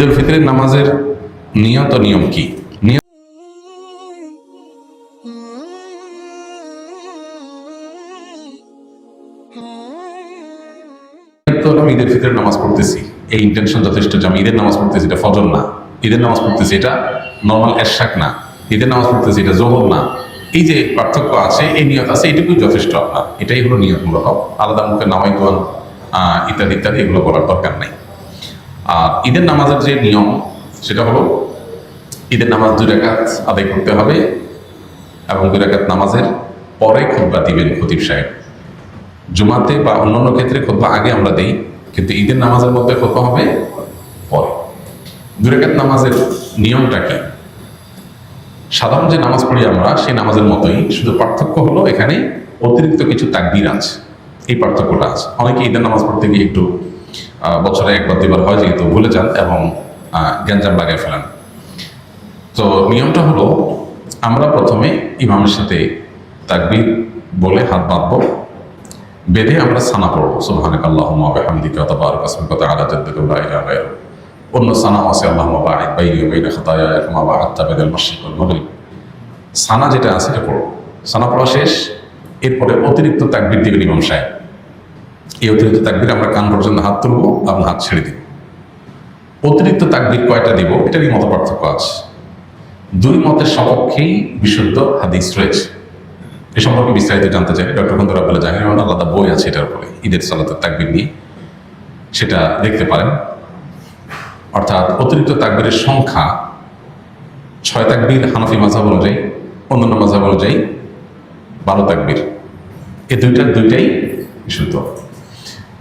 ঈদুল ফিতরের নামাজের নিয়ত নিয়ম কি? আমি ঈদের ফিতরের নামাজ পড়তেছি। এই ইন্টেনশন যথেষ্ট যে আমি ঈদের নামাজ পড়তেছি, এটা ফজর না। ঈদের নামাজ পড়তেছি, এটা নর্মাল এরশাক না। ঈদের নামাজ পড়তেছি, এটা জোহর না। এই যে পার্থক্য আছে, এই নিয়ত আছে, এটুকুই যথেষ্ট আপনার। এটাই হলো নিয়তমূলক। আলাদা মুখে নামাই দোয়ান ইত্যাদি ইত্যাদি, এগুলো করার দরকার নাই। আর ঈদের নামাজের যে নিয়ম, সেটা হলো ঈদের নামাজ দুই রাকাত আদায় করতে হবে এবং দুই রাকাত নামাজের পরে খুতবা দিবেন খতিব সাহেব। জুমাতে বা অন্যান্য ক্ষেত্রে খুতবা আগে আমরা দিই, কিন্তু ঈদের নামাজের মধ্যে খুতবা হবে পরে। দুই রাকাত নামাজের নিয়মটা কি? সাধারণ যে নামাজ পড়ি আমরা, সেই নামাজের মতোই, শুধু পার্থক্য হলো এখানে অতিরিক্ত কিছু তাকবির আছে। এই পার্থক্যটা আছে। অনেকে ঈদের নামাজ পড়তে গিয়ে একটু বছরে একবার দুবার হয় যেহেতু ভুলে যান এবং গ্যাঞ্জাম লাগায় ফেলেন। তো নিয়মটা হলো, আমরা প্রথমে ইমামের সাথে তাকবির বলে হাত বাঁধবো, বেঁধে আমরা সানা পড়ব সুবহানাক অন্য সানা আছে ওয়াল সানা যেটা আছে পড়ো। সানা পড়া শেষ, এরপরে অতিরিক্ত তাকবির দিবেন ইমাম সাহেব। এই অতিরিক্ত তাকবির আমরা কান পর্যন্ত হাত তুলবো এবং হাত ছেড়ে দিব। অতিরিক্ত তাকবির কয়টা দিব? এটারই মত পার্থক্য আছে। দুই মতের সপক্ষেই বিশুদ্ধ হাদিস রয়েছে। এ সম্পর্কে বিস্তারিত জানতে চাই ডক্টর খন্দর আব্দুল্লাহ জাহির রহমান আলাদা বই আছে এটার উপরে, ঈদের সালাতের তাকবির নিয়ে। সেটা দেখতে পারেন। অর্থাৎ অতিরিক্ত তাকবিরের সংখ্যা ছয় তাকবির হানাফি মাঝাব অনুযায়ী, অন্যান্য মাঝাব অনুযায়ী বারো তাকবির। এই দুইটার দুইটাই বিশুদ্ধ।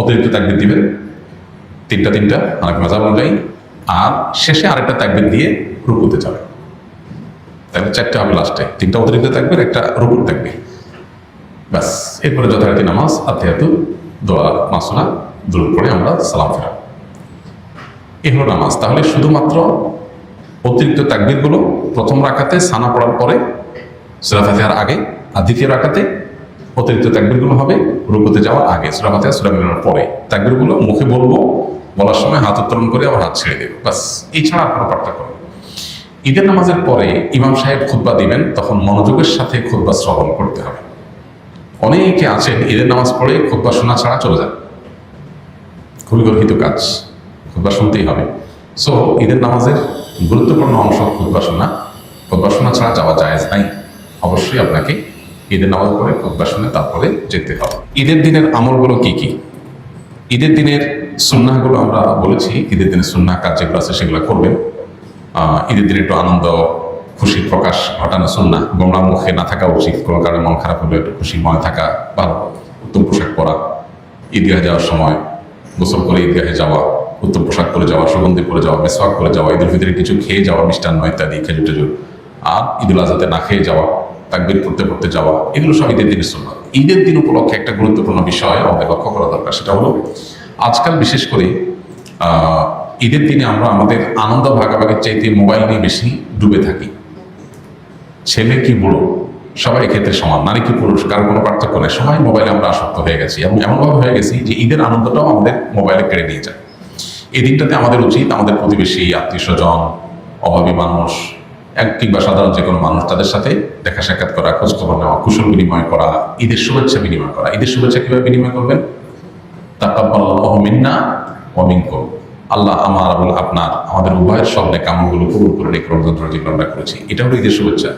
অতিরিক্ত তাকবির দিবেন তিনটা তিনটা অনেক মজা অনুযায়ী। আর শেষে আরেকটা তাকবির দিয়ে রুকুতে যাবে। তাহলে চারটা হবে লাস্টে তিনটা অতিরিক্ত থাকবে একটা রুকুর থাকবে ব্যাস, এরপরে যথারীতি নামাজ আত্মীয়াতু দোয়া, মাসুনা দূর করে আমরা সালাম ফেরা এই হলো নামাজ। তাহলে শুধুমাত্র অতিরিক্ত তাকবিরগুলো প্রথম রাখাতে সানা পড়ার পরে, সুরা ফাতিহার আগে, আর দ্বিতীয় রাখাতে অতিরিক্ত তাকবিরগুলো হবে, রুকুতে যাওয়ার আগে, সুরা ফাতিহা, সুরা মিলানোর পরে তাকবিরগুলো মুখে বলব, বলার সময় হাত উত্তোলন করে আবার হাত ছেড়ে দেবো। ব্যাস, এই ছাড়া আর কোনো পার্থক্য ঈদের নামাজের পরে ইমাম সাহেব খুতবা দিবেন, তখন মনোযোগের সাথে খুতবা শ্রবণ করতে হবে। অনেকে আছেন, ঈদের নামাজ পড়ে খুতবা শোনা ছাড়া চলে যান। খুবই গর্হিত কাজ, খুতবা শুনতেই হবে। সো ঈদের নামাজের গুরুত্বপূর্ণ অংশ খুতবা শোনা। খুতবা শোনা ছাড়া যাওয়া যায় নাই। অবশ্যই আপনাকে ঈদের নামাজ পড়ে, খুতবা শুনে তারপরে যেতে হবে। ঈদের দিনের আমলগুলো কি কি? ঈদের দিনের সুন্নাহগুলো আমরা বলেছি, ঈদের দিনের সুন্নাহ কাজ যেগুলো আছে, সেগুলো করবেন। ঈদের দিনে একটু আনন্দ, খুশির প্রকাশ ঘটানো সুন্না গোমরা মুখে না থাকা উচিত, কোনো কারণে মন খারাপ হলে একটু খুশি মনে থাকা বা উত্তম পোশাক পরা। ঈদগাহে যাওয়ার সময় গোসল করে ঈদগাহে যাওয়া, উত্তম পোশাক পরে যাওয়া, সুগন্ধি পরে যাওয়া, মেসওয়াক করে যাওয়া, ঈদের ভিতরে কিছু খেয়ে যাওয়া, মিষ্টান্ন ইত্যাদি, খেজুর টেজুর। আর ঈদুল আজহাতে না খেয়ে যাওয়া তাকবির পড়তে পড়তে যাওয়া, এগুলো সব ঈদের দিনের সুন্নাহ ঈদের দিন উপলক্ষে একটা গুরুত্বপূর্ণ বিষয় আমাদের লক্ষ্য করা দরকার, সেটা হলো আজকাল বিশেষ করে ঈদের দিনে আমরা আমাদের আনন্দ ভাগাভাগির চাইতে মোবাইল নিয়ে বেশি ডুবে থাকি। ছেলে কি বুড়ো? সবাই এক্ষেত্রে সমান, নারী কি পুরুষ, কারও কোনো পার্থক্য নেই, সবাই মোবাইলে আমরা আসক্ত হয়ে গেছি। এবং এমনভাবে হয়ে গেছি যে ঈদের আনন্দটাও আমাদের মোবাইলে কেড়ে নিয়ে যায়। এই দিনটাতে আমাদের উচিত আমাদের প্রতিবেশী, আত্মীয় স্বজন, অভাবী মানুষ এক কিংবা সাধারণ যে কোনো মানুষ তাদের সাথে দেখা সাক্ষাৎ করা খোঁজ খবর নেওয়া, কুশল বিনিময় করা, ঈদের শুভেচ্ছা বিনিময় করা। ঈদের শুভেচ্ছা কীভাবে বিনিময় করবেন? তাকাব্বালাল্লাহু মিন্না ওয়া আল্লাহ আমার এবং আপনার, আমাদের উভয়ের সব কামগুলো কবুল করে রেখে রমজান যেগুলো আমরা করেছি। এটা হলো ঈদের শুভেচ্ছা।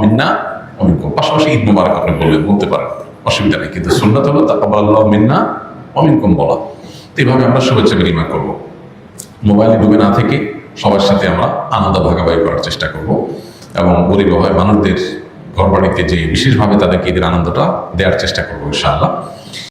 মিন্না ওয়া মিনকুম। পাশাপাশি ঈদ মুবারক আপনি বলবেন, বলতে পারেন, অসুবিধা নেই। কিন্তু সুন্নাত হলো তাকাব্বালাল্লাহু মিন্না ওয়া মিনকুম বলা। তো এইভাবে আমরা শুভেচ্ছা বিনিময় করব। মোবাইলে ডুবে না থেকে সবার সাথে আমরা আনন্দ ভাগাভাগি করার চেষ্টা করব এবং গরিব হয় মানুষদের ঘরবাড়িতে যে বিশেষভাবে তাদেরকে ঈদের আনন্দটা দেওয়ার চেষ্টা করব, ইনশাআল্লাহ।